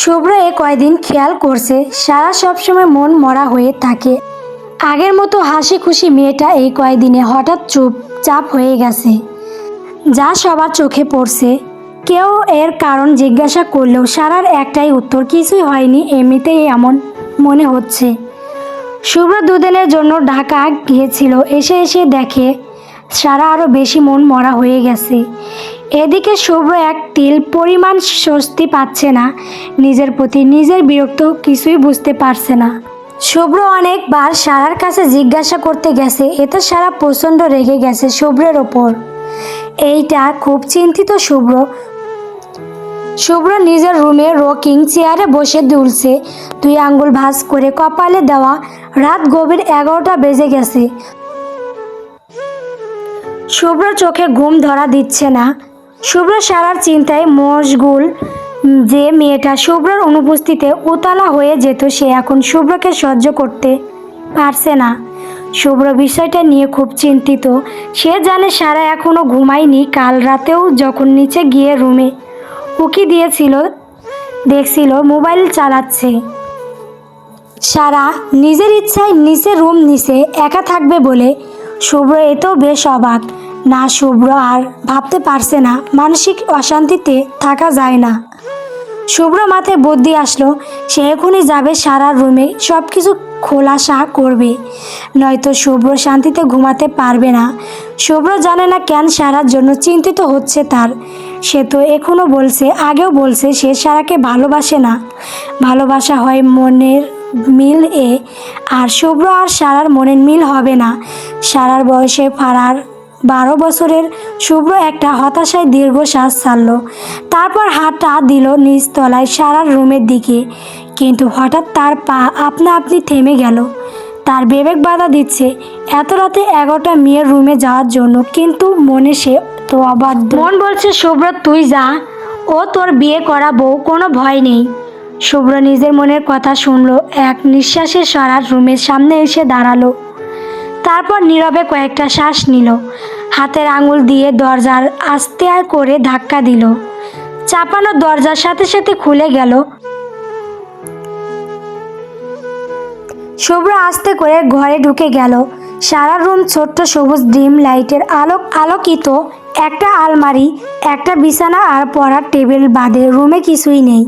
শুভ্র এ কয়দিন খেয়াল করছে, সারা সবসময় মন মরা হয়ে থাকে। আগের মতো হাসি খুশি মেয়েটা এই কয়দিনে হঠাৎ চুপ চাপ হয়ে গেছে। যা সবার চোখে পড়ছে। কেউ এর কারণ জিজ্ঞাসা করলেও সারার একটাই উত্তর, কিছুই হয়নি এমনিতেই এমন মনে হচ্ছে। শুভ্র দুদিনের জন্য ঢাকা গিয়েছিল, এসে এসে দেখে সারা আরও বেশি মন মরা হয়ে গেছে। এদিকে শুভ্র এক তিল পরিমাণ স্বস্তি পাচ্ছে না। নিজের প্রতি নিজের বিরক্ত কিছুই বুঝতে পারছে না। শুভ্র অনেকবার সারার কাছে জিজ্ঞাসা করতে গেছে, এতে সারা প্রচণ্ড রেগে গেছে শুভ্রের ওপর। এইটা খুব চিন্তিত শুভ্র। শুভ্র নিজের রুমে রকিং চেয়ারে বসে দুলছে। দুই আঙ্গুল ভাঁজ করে কপালে দেওয়া রাত গভীর এগারোটা বেজে গেছে। শুভ্র চোখে ঘুম ধরা দিচ্ছে না। শুভ্র সারার চিন্তায় মশগুল যে মেয়েটা শুভ্রর অনুপস্থিতিতে উতলা হয়ে যেত, সে এখন শুভ্রকে সহ্য করতে পারছে না। শুভ্র বিষয়টা নিয়ে খুব চিন্তিত। সে জানে সারা এখনও ঘুমায়নি। কাল রাতেও যখন নিচে গিয়ে রুমে উকি দিয়েছিল, দেখছিল মোবাইল চালাচ্ছে। সারা নিজের ইচ্ছায় নিচে রুম নিচে একা থাকবে বলে শুভ্র এতেও বেশ অবাক। না শুভ্র আর ভাবতে পারছে না, মানসিক অশান্তিতে থাকা যায় না। শুভ্র মাথায় বুদ্ধি আসলো, সে এখনই যাবে সারার রুমে সব কিছু খোলাসা করবে। নয়তো শুভ্র শান্তিতে ঘুমাতে পারবে না। শুভ্র জানে না কেন সারার জন্য চিন্তিত হচ্ছে তার। সে তো এখনও বলছে, আগেও বলছে, সে সারাকে ভালোবাসে না। ভালোবাসা হয় মনের মিল এ, আর শুভ্র আর সারার মনের মিল হবে না। সারার বয়সে ফারার বারো বছরের শুভ্র একটা হতাশায় দীর্ঘশ্বাস ছাড়ল। তারপর হাতটা দিল নিচতলায় সারার রুমের দিকে। কিন্তু হঠাৎ তার পা আপনা আপনি থেমে গেল। তার বিবেক বাধা দিচ্ছে। এত রাতে এগারোটা মেয়ের রুমে যাওয়ার জন্য কিন্তু মনে সে তো অবাধ্য। মন বলছে, শুভ্র, তুই যা। ও তোর বিয়ে করা বউ, কোনো ভয় নেই। শুভ্র নিজের মনের কথা শুনলো। এক নিঃশ্বাসে সারার রুমের সামনে এসে দাঁড়াল। তারপর নীরবে কয়েকটা শ্বাস নিল। হাতের আঙুল দিয়ে দরজার আস্তে আর করে ধাক্কা দিল। চাপানো দরজার সাথে সাথে খুলে গেল। শুভ্র আস্তে করে ঘরে ঢুকে গেল। সারা রুম ছোট্ট সবুজ ডিম লাইটের আলোক আলোকিত। একটা আলমারি, একটা বিছানা আর পড়ার টেবিল বাদে রুমে কিছুই নেই।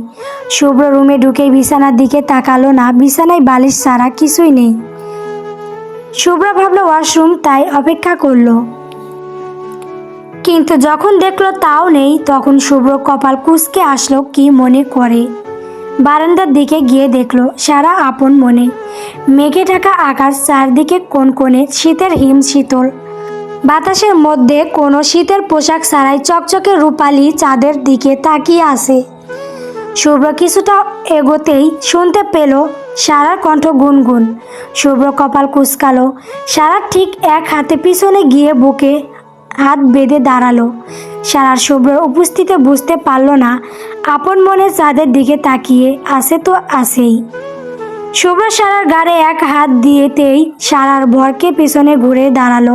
শুভ্র রুমে ঢুকে বিছানার দিকে তাকালো না। বিছানায় বালিশ ছাড়া কিছুই নেই। শুভ্র ভাবলো ওয়াশরুম, তাই অপেক্ষা করল। কিন্তু যখন দেখল তাও নেই, তখন শুভ্র কপাল কুঁচকে আসলো কি মনে করে। বারান্দার দিকে গিয়ে দেখল সারা আপন মনে। মেঘে ঢাকা আকাশ চারদিকে কোন কোণে শীতের হিম শীতল। বাতাসের মধ্যে কোনো শীতের পোশাক ছাড়াই চকচকে রূপালি চাঁদের দিকে তাকিয়ে আসে শুভ্র কিছুটা এগোতেই শুনতে পেল সারার কণ্ঠ গুনগুন, শুভ্র কপাল কুচকালো। সারা ঠিক এক হাতে পিছনে গিয়ে বুকে হাত বেঁধে দাঁড়াল। সারার শুভ্রর উপস্থিতি বুঝতে পারল না, আপন মনে চাঁদের দিকে তাকিয়ে আসে তো আসেই শুভ্র সারার গাড়ে এক হাত দিয়েতেই সারার ভরকে পিছনে ঘুরে দাঁড়াল।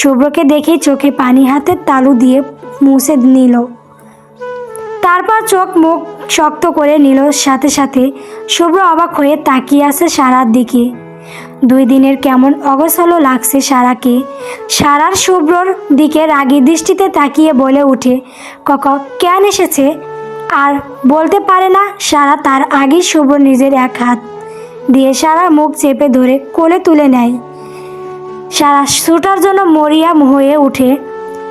শুভ্রকে দেখে চোখে পানি হাতের তালু দিয়ে মুছে নিল। তারপর চোখ মুখ শক্ত করে নিল, সাথে সাথে শুভ্র অবাক হয়ে তাকিয়ে আছে সারার দিকে। দুই দিনের কেমন অগসলো লাগছে সারাকে। সারার শুভ্রর দিকে রাগী দৃষ্টিতে তাকিয়ে বলে উঠে, কক, কেন এসেছে? আর বলতে পারে না সারা তার আগেই শুভ্র নিজের এক হাত দিয়ে সারার মুখ চেপে ধরে কোলে তুলে নেয়। সারা ছুটার জন্য মরিয়াম হয়ে উঠে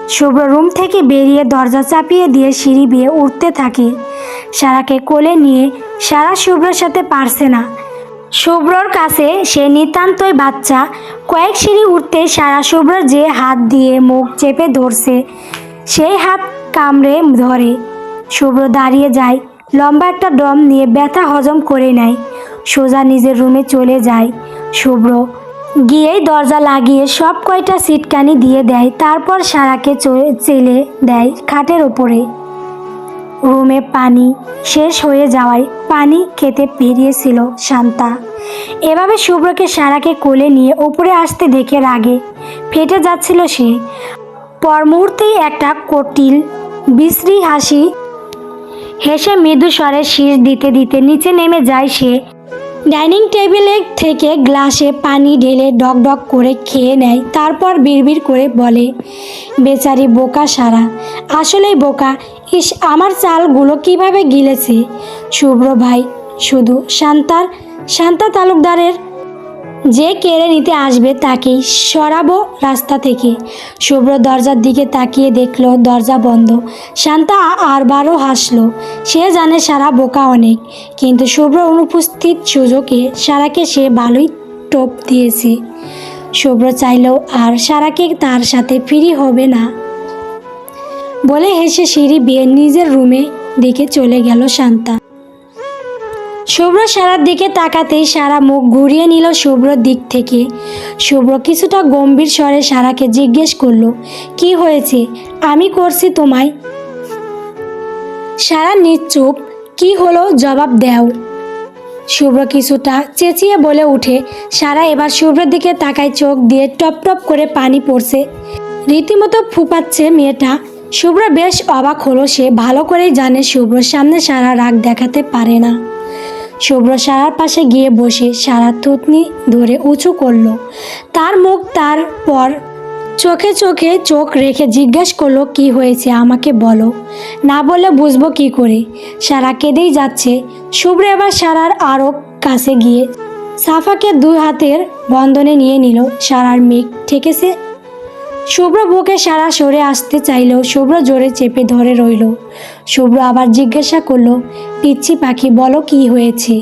শুভ্র রুম থেকে বেরিয়ে দরজা চাপিয়ে দিয়ে সিঁড়ি বিয়ে উঠতে থাকে। সারাকে কোলে নিয়ে সারা শুভ্রর সাথে পারছে না। শুভ্রর কাছে সে নিতান্তই বাচ্চা। কয়েক সিঁড়ি উঠতে সারা শুভ্র যে হাত দিয়ে মুখ চেপে ধরছে, সেই হাত কামড়ে ধরে। শুভ্র দাঁড়িয়ে যায়, লম্বা একটা ডম নিয়ে ব্যথা হজম করে নেয়। সোজা নিজের রুমে চলে যায়। শুভ্র গিয়েই দরজা লাগিয়ে সব কয়টা সিটকানি দিয়ে দেয়, তারপর সারাকে চলে চেলে দেয় খাটের ওপরে। রুমে পানি শেষ হয়ে যাওয়ায় পানি খেতে পেরিয়েছিল শান্তা। এভাবে শুভ্রকে সারাকে কোলে নিয়ে ওপরে আসতে দেখে রাগে। ফেটে যাচ্ছিল সে। পর মুহূর্তেই একটা কটিল, বিশ্রী হাসি হেসে মৃদু স্বরে শীষ দিতে দিতে নিচে নেমে যায় সে। ডাইনিং টেবিলে থেকে গ্লাসে পানি ঢেলে ডক ডক করে খেয়ে নেয়, তারপর বিড়বিড় করে বলে, বেচারি বোকা সারা, আসলেই বোকা। ইস, আমার চালগুলো কীভাবে গিলেছে? শুভ্র ভাই, শুধু শান্তার, শান্তা তালুকদারের যে কেড়ে নিতে আসবে তাকেই সরাবো রাস্তা থেকে। শুভ্র দরজার দিকে তাকিয়ে দেখল, দরজা বন্ধ। শান্তা আরবারও হাসলো। সে জানে সারা বোকা অনেক, কিন্তু শুভ্র অনুপস্থিত সুযোগে সারাকে সে ভালোই টোপ দিয়েছে। শুভ্র চাইলেও আর সারাকে তার সাথে ফ্রি হবে না। বলে হেসে সিঁড়ি বিয়ে নিজের রুমে দিকে চলে গেল শান্তা। শুভ্র সারার দিকে তাকাতেই সারা মুখ ঘুরিয়ে নিল শুভ্রর দিক থেকে। শুভ্র কিছুটা গম্ভীর স্বরে সারাকে জিজ্ঞেস করল, কি হয়েছে? আমি করছি তোমায়। সারা নিশ্চুপ, কি হলো? জবাব দাও। শুভ্র কিছুটা চেঁচিয়ে বলে উঠে সারা এবার শুভ্রের দিকে তাকায় চোখ দিয়ে টপ টপ করে পানি পড়ছে। রীতিমতো ফুপাচ্ছে মেয়েটা। শুভ্র বেশ অবাক হলো, সে ভালো করেই জানে শুভ্রর সামনে সারা রাগ দেখাতে পারে না। শুভ্র সারার পাশে গিয়ে বসে সারা থুতনি ধরে উঁচু করল। তার মুখ তার পর চোখে চোখে চোখ রেখে জিজ্ঞেস করল, কি হয়েছে? আমাকে বলো। না বলে বুঝব কি করে? সারা কেঁদেই যাচ্ছে। শুভ্র এবার সারার আরও কাছে গিয়ে সাফাকে দুই হাতের বন্ধনে নিয়ে নিল। সারার মেঘ ঠেকেছে শুভ্র বুকে সারা সরে আসতে চাইলেও শুভ্র জোরে চেপে ধরে রইল। শুভ্র আবার জিজ্ঞাসা করল, পিচ্ছি পাখি, বলো কি হয়েছে?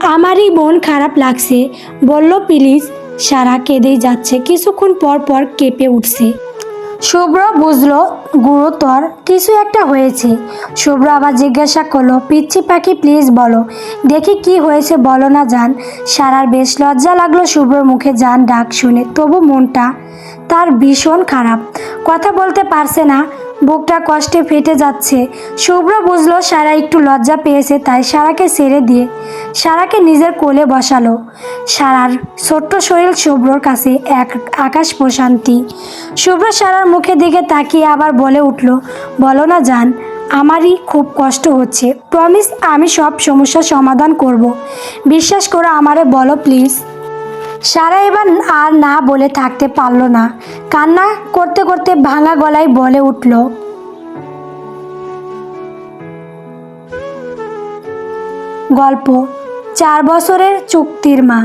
আমারই মন খারাপ লাগছে। বলল, প্লিজ। সারা কেঁদেই যাচ্ছে। কিছুক্ষণ পর পর কেঁপে উঠছে। শুভ্র বুঝলো গুরুতর কিছু একটা হয়েছে। শুভ্র আবার জিজ্ঞাসা করল, পিচ্ছি পাখি প্লিজ বলো। দেখি কি হয়েছে, বলো না যান সারার বেশ লজ্জা লাগল শুভ্রর মুখে যান ডাক শুনে, তবু মনটা তার ভীষণ খারাপ। কথা বলতে পারছে না বুকটা কষ্টে ফেটে যাচ্ছে। শুভ্র বুঝলো সারা একটু লজ্জা পেয়েছে, তাই সারাকে ছেড়ে দিয়ে সারাকে নিজের কোলে বসালো। সারার ছোট্ট শরীর শুভ্রর কাছে এক আকাশ প্রশান্তি। শুভ্র সারার মুখের দিকে তাকিয়ে আবার বলে উঠল, বলো না যান আমারই খুব কষ্ট হচ্ছে। প্রমিস আমি সব সমস্যার সমাধান করব। বিশ্বাস করো আমারে বলো প্লিজ সারা এবার আর না বলে থাকতে পারল না। কান্না করতে করতে ভাঙা গলায় বলে উঠল, গল্প, চার বছরের চুক্তির মা।